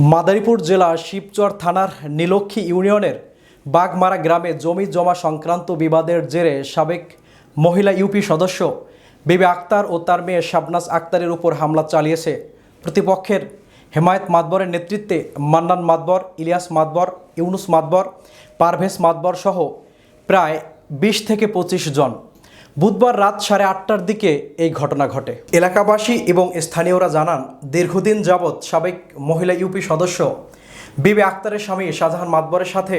মাদারীপুর জেলা শিবচর থানার নীলক্ষী ইউনিয়নের বাগমারা গ্রামে জমি জমা সংক্রান্ত বিবাদের জেরে সাবেক মহিলা ইউপি সদস্য বিবি আক্তার ও তার মেয়ে শাবনাজ আক্তারের উপর হামলা চালিয়েছে। প্রতিপক্ষের হেমায়েত মাতবরের নেতৃত্বে মান্নান মাতবর, ইলিয়াস মাতবর, ইউনুস মাতবর, পারভেজ মাতবর সহ প্রায় বিশ থেকে পঁচিশ জন। বুধবার রাত সাড়ে আটটার দিকে এই ঘটনা ঘটে। এলাকাবাসী এবং স্থানীয়রা জানান, দীর্ঘদিন যাবৎ সাবেক মহিলা ইউপি সদস্য বিবে আক্তারের স্বামী শাহজাহান মাতবরের সাথে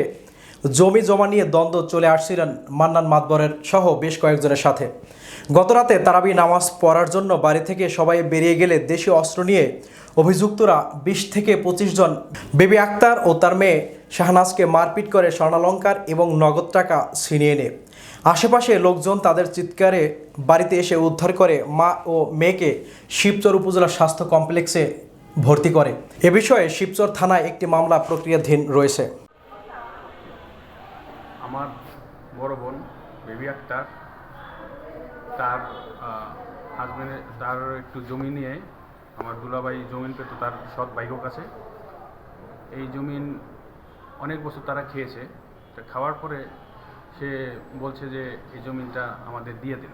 জমি জমা নিয়ে দ্বন্দ্ব চলে আসছিলেন মান্নান মাতবরের সহ বেশ কয়েকজনের সাথে। গতরাতে তারাবি নামাজ পড়ার জন্য বাড়ি থেকে সবাই বেরিয়ে গেলে দেশীয় অস্ত্র নিয়ে অভিযুক্তরা বিশ থেকে পঁচিশ জন বেবি আক্তার ও তার মেয়ে শাহনাজকে মারপিট করে স্বর্ণালঙ্কার এবং নগদ টাকা ছিনিয়ে নেয়। আশেপাশে লোকজন তাদের চিৎকারে বাড়িতে এসে উদ্ধার করে মা ও মেয়েকে শিবচর উপজেলা স্বাস্থ্য কমপ্লেক্সে ভর্তি করে। এ বিষয়ে শিবচর থানায় একটি মামলা প্রক্রিয়াধীন রয়েছে। আমার বড় বোন বেবি আক্তার, তার হাজবেন্ডের তার একটু জমি নিয়ে, আমার দুলাভাই জমিন পেত, তার সৎ ভাইকের কাছে। এই জমিন অনেক বছর তারা খেয়েছে। তা খাওয়ার পরে সে বলছে যে, এই জমিনটা আমাদের দিয়ে দিন।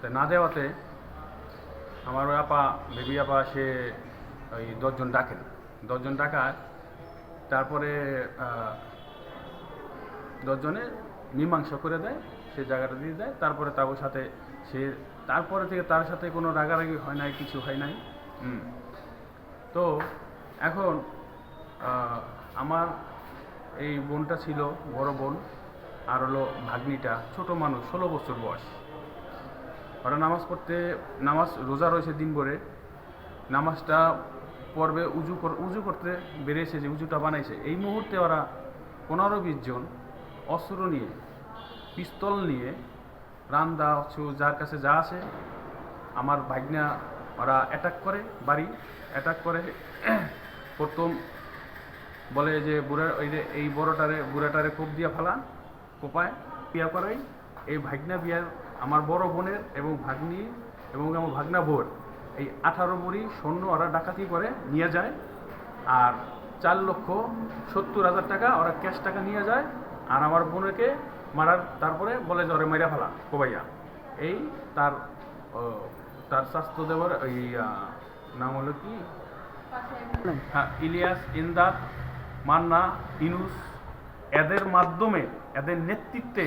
তা না দেওয়াতে আমার ওই আপা, বেবি আপা, সে ওই দশজন ডাকেন। দশজন ডাকায়। তারপরে দশজনে মীমাংসা করে দেয়, সে জায়গাটা দিয়ে দেয়। তারপরে তার সাথে সে, তারপরে থেকে তার সাথে কোনো রাগারাগি হয় নাই, কিছু হয় নাই। তো এখন আমার এই বোনটা ছিল বড় বোন, আর হলো ভাগ্নিটা ছোট মানুষ, ষোলো বছর বয়স। ওরা নামাজ পড়তে, নামাজ রোজা রয়েছে দিন ভরে। নামাজটা পর্বে উজু উজু করতে বেরিয়েছে যে উজুটা বানাইছে। এই মুহূর্তে ওরা পনেরো বিশ জন অস্ত্র নিয়ে, পিস্তল নিয়ে রান্দা হচ্ছে যার কাছে যা আছে। আমার ভাগনা ওরা অ্যাটাক করে, বাড়ি অ্যাটাক করে। প্রথম বলে যে বুড়া ওই যে এই বড়টারে বুড়াটারে কোপ দিয়া ফেলান কোপায় পিয়া করাই। এই ভাগনা বিয়ার আমার বড় বোনের এবং ভাগ্নি এবং আমার ভাগনা বোর এই আঠারো বড়ি স্বর্ণ ওরা ডাকাতি করে নিয়ে যায় আর চার লক্ষ সত্তর হাজার টাকা ওরা ক্যাশ টাকা নিয়ে যায় আর আমার বোনকে মারার তারপরে বলে যে ওরে মাইরা ফেলা কোবাইয়া এই তার তার স্বাস্থ্য দেওয়ার এই নাম হলো কি? হ্যাঁ ইলিয়াস ইন্দাদ মান্না, ইনুস, এদের মাধ্যমে, এদের নেতৃত্বে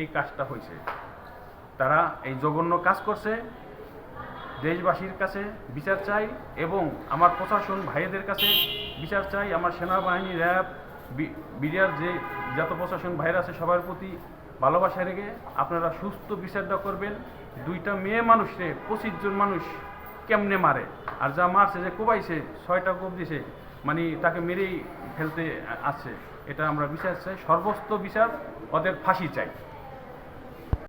এই কাজটা হয়েছে। তারা এই জঘন্য কাজ করছে, দেশবাসীর কাছে বিচার চাই এবং আমার প্রশাসন ভাইদের কাছে বিচার চাই, আমার সেনাবাহিনী, র্যাব বিডিআর যে যত প্রশাসন ভাইরা আছে সবার প্রতি ভালোবাসা রেখে আপনারা সুস্থ বিচারটা করবেন। দুইটা মেয়ে মানুষে পঁচিশ জন মানুষ কেমনে মারে? আর যা মারছে, যে কোবাইছে, ছয়টা কোপ দিছে মানে তাকে মেরেই ফেলতে আছে। এটা আমরা বিচার চাই। সর্বস্ত বিচার ওদের ফাঁসি চাই।